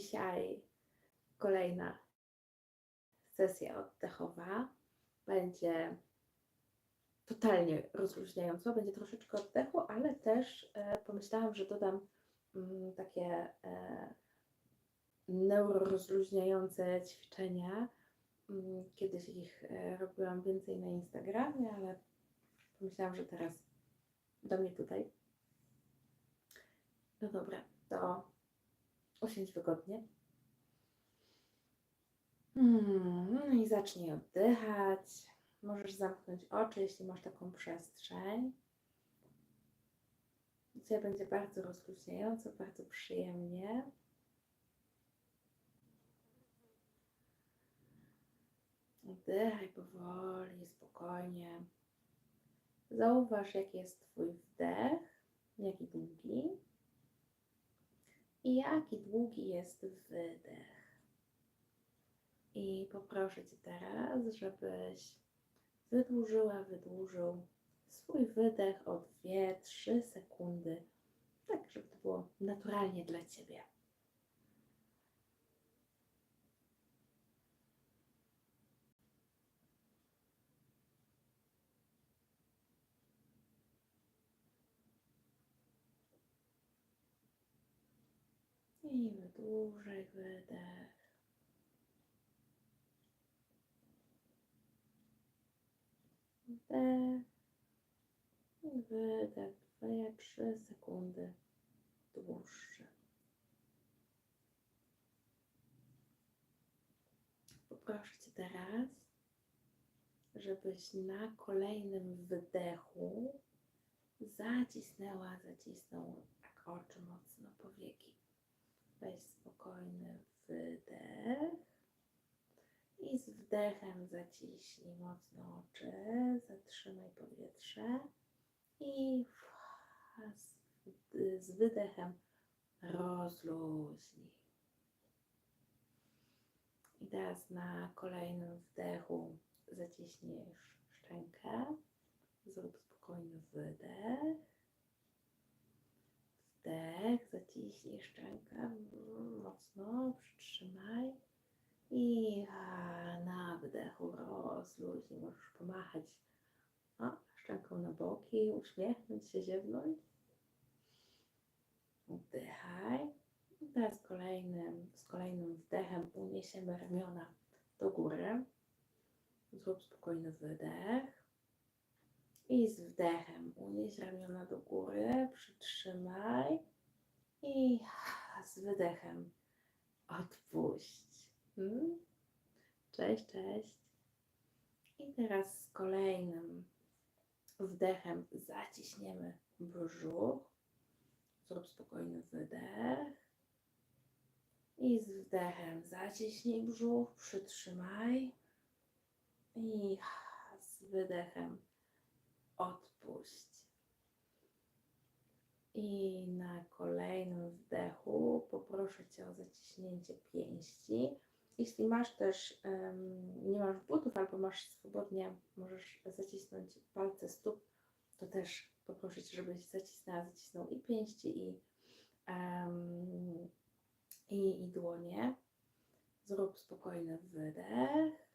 Dzisiaj kolejna sesja oddechowa. Będzie totalnie rozluźniająco, będzie troszeczkę oddechu, ale też e, pomyślałam, że dodam mm, takie e, neurorozluźniające ćwiczenia. Mm, Kiedyś ich e, robiłam więcej na Instagramie, ale pomyślałam, że teraz do mnie tutaj. No dobra, to usiądź wygodnie. Hmm, no i zacznij oddychać. Możesz zamknąć oczy, jeśli masz taką przestrzeń. Dzisiaj będzie bardzo rozluźniająco, bardzo przyjemnie. Oddychaj powoli, spokojnie. Zauważ, jaki jest Twój wdech, jaki długi i jaki długi jest wydech. I poproszę Cię teraz, żebyś wydłużyła, wydłużył swój wydech o 2-3 sekundy, tak żeby to było naturalnie dla Ciebie. I wydłużaj wydech. Wdech wydech. 2-3 sekundy dłuższe. Poproszę Cię teraz, żebyś na kolejnym wydechu zacisnęła, zacisnął tak oczy mocno powieki. Weź spokojny wydech. I z wdechem zaciśnij mocno oczy, zatrzymaj powietrze. I z, wydechem rozluźnij. I teraz na kolejnym wdechu zaciśniesz szczękę, zrób spokojny wydech. Wdech, zaciśnij szczękę mm, mocno, przytrzymaj i na wdechu rozluźnij, możesz pomachać o, szczęką na boki, uśmiechnąć się, ziewnąć. Wdychaj. I teraz kolejnym, z kolejnym wdechem uniesiemy ramiona do góry. Zrób spokojny wydech. I z wdechem unieś ramiona do góry, przytrzymaj i z wydechem odpuść. Hmm? Cześć, cześć. I teraz z kolejnym wdechem zaciśniemy brzuch. Zrób spokojny wydech. I z wdechem zaciśnij brzuch, przytrzymaj. I z wydechem odpuść. I na kolejnym wdechu poproszę Cię o zaciśnięcie pięści. Jeśli masz też, um, nie masz butów albo masz swobodnie, możesz zacisnąć palce stóp, to też poproszę Cię, żebyś zacisnęła, zacisnął i pięści, i, um, i, i dłonie. Zrób spokojny wydech.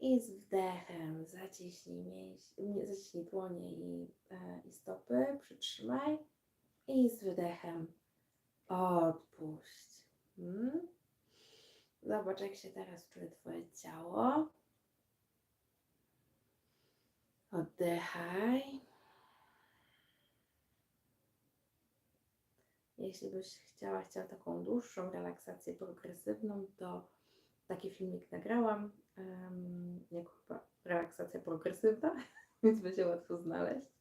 I z wdechem zaciśnij, mięś, zaciśnij dłonie i, e, i stopy, przytrzymaj. I z wydechem odpuść. Hmm? Zobacz, jak się teraz czuje Twoje ciało. Oddychaj. Jeśli byś chciała, chciała taką dłuższą relaksację progresywną, to taki filmik nagrałam, um, chyba relaksacja progresywna, więc będzie łatwo znaleźć.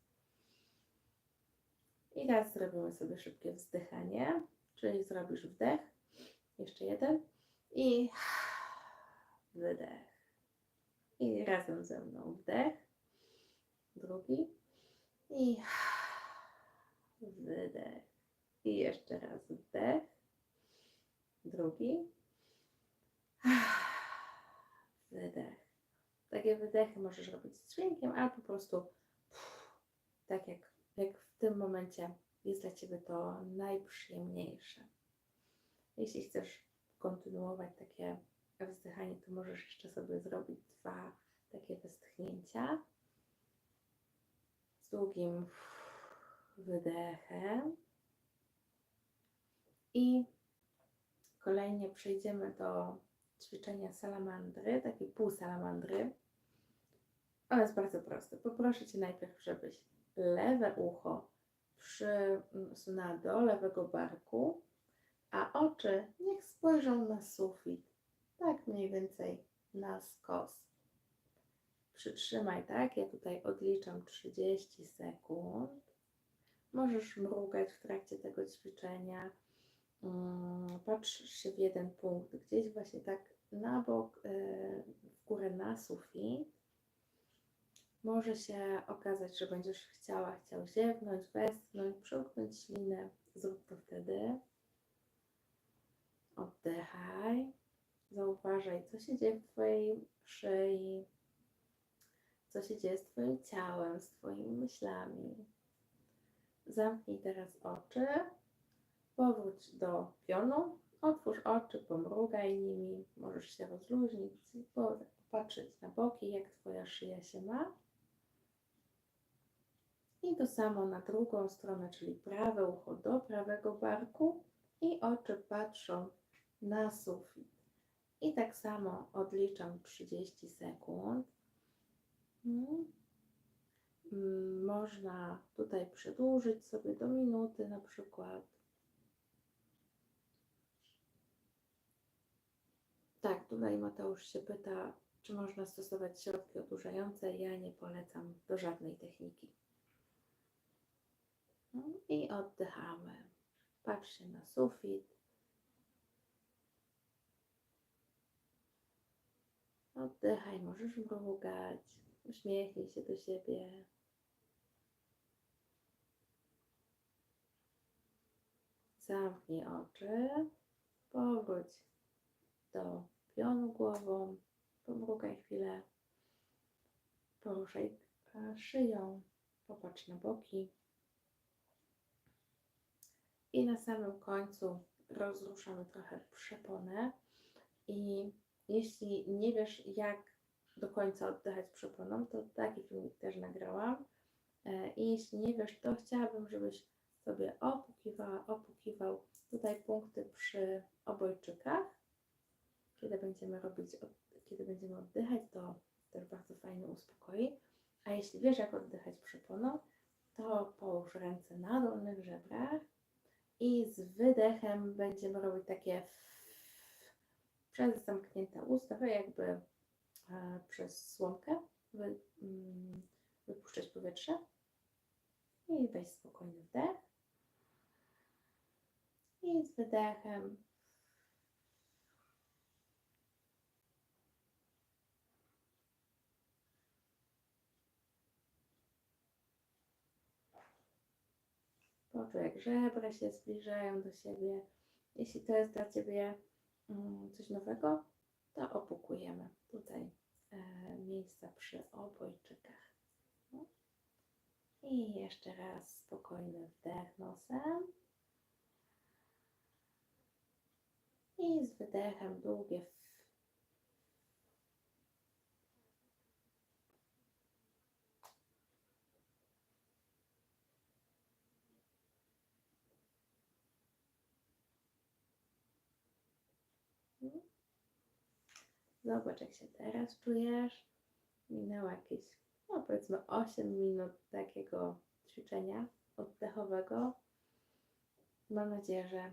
I teraz zrobimy sobie szybkie wzdychanie, czyli zrobisz wdech, jeszcze jeden i wydech. I razem ze mną wdech, drugi i wydech. I jeszcze raz wdech, drugi wydech. Takie wydechy możesz robić z dźwiękiem, albo po prostu tak jak, jak w tym momencie jest dla Ciebie to najprzyjemniejsze. Jeśli chcesz kontynuować takie wzdychanie, to możesz jeszcze sobie zrobić dwa takie westchnięcia z długim wydechem. I kolejnie przejdziemy do ćwiczenia salamandry, takiej półsalamandry. Ono jest bardzo proste. Poproszę Cię najpierw, żebyś lewe ucho przysunęła do lewego barku, a oczy niech spojrzą na sufit, tak mniej więcej na skos. Przytrzymaj tak, ja tutaj odliczam 30 sekund. Możesz mrugać w trakcie tego ćwiczenia. Mm, Patrz się w jeden punkt, gdzieś właśnie tak na bok, e, w górę na sufit. Może się okazać, że będziesz chciała, chciał ziewnąć, westchnąć, przełknąć ślinę. Zrób to wtedy. Oddychaj. Zauważaj, co się dzieje w Twojej szyi, co się dzieje z Twoim ciałem, z Twoimi myślami. Zamknij teraz oczy. Powróć do pionu. Otwórz oczy, pomrugaj nimi. Możesz się rozluźnić, popatrzeć na boki, jak Twoja szyja się ma. I to samo na drugą stronę, czyli prawe ucho do prawego barku i oczy patrzą na sufit. I tak samo odliczam 30 sekund. Mm. Mm, Można tutaj przedłużyć sobie do minuty na przykład. Tak, tutaj Mateusz się pyta, czy można stosować środki odurzające. Ja nie polecam do żadnej techniki. No I oddychamy. Patrzcie na sufit. Oddychaj, możesz mrugać. Uśmiechnij się do siebie. Zamknij oczy. Powróć do pionu głową. Pomrugaj chwilę. Poruszaj e, szyją. Popatrz na boki. I na samym końcu rozruszamy trochę przeponę. I jeśli nie wiesz, jak do końca oddychać przeponą, to taki filmik też nagrałam. E, I jeśli nie wiesz, to chciałabym, żebyś sobie opukiwała, opukiwał tutaj punkty przy obojczykach. Kiedy będziemy robić, kiedy będziemy oddychać, to też bardzo fajnie uspokoi. A jeśli wiesz, jak oddychać przeponą, to połóż ręce na dolnych żebrach i z wydechem będziemy robić takie przez zamknięte usta, tak jakby e, przez słomkę wy, mm, wypuszczać powietrze. I weź spokojny wdech. I z wydechem poczuj jak żebra się zbliżają do siebie. Jeśli to jest dla Ciebie mm, coś nowego, to opukujemy tutaj e, miejsca przy obojczykach. No. I jeszcze raz spokojny wdech nosem. I z wydechem długie w- Zobacz, jak się teraz czujesz. Minęło jakieś, no powiedzmy, 8 minut takiego ćwiczenia oddechowego. Mam nadzieję, że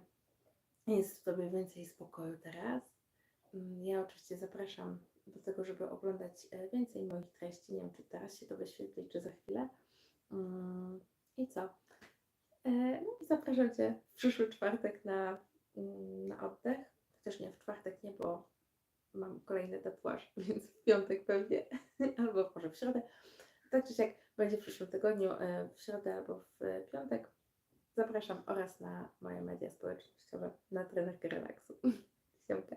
jest w Tobie więcej spokoju teraz. Mm, Ja oczywiście zapraszam do tego, żeby oglądać e, więcej moich treści. Nie wiem, czy teraz się to wyświetli, czy za chwilę. Mm, I co? E, No, zapraszam Cię w przyszły czwartek na, mm, na oddech. Chociaż nie, w czwartek nie, bo mam kolejny tatuaż, więc w piątek pewnie, albo może w środę. Tak czy siak będzie w przyszłym tygodniu, e, w środę albo w e, piątek. Zapraszam oraz na moje media społecznościowe na trenerkę relaksu. Siemka.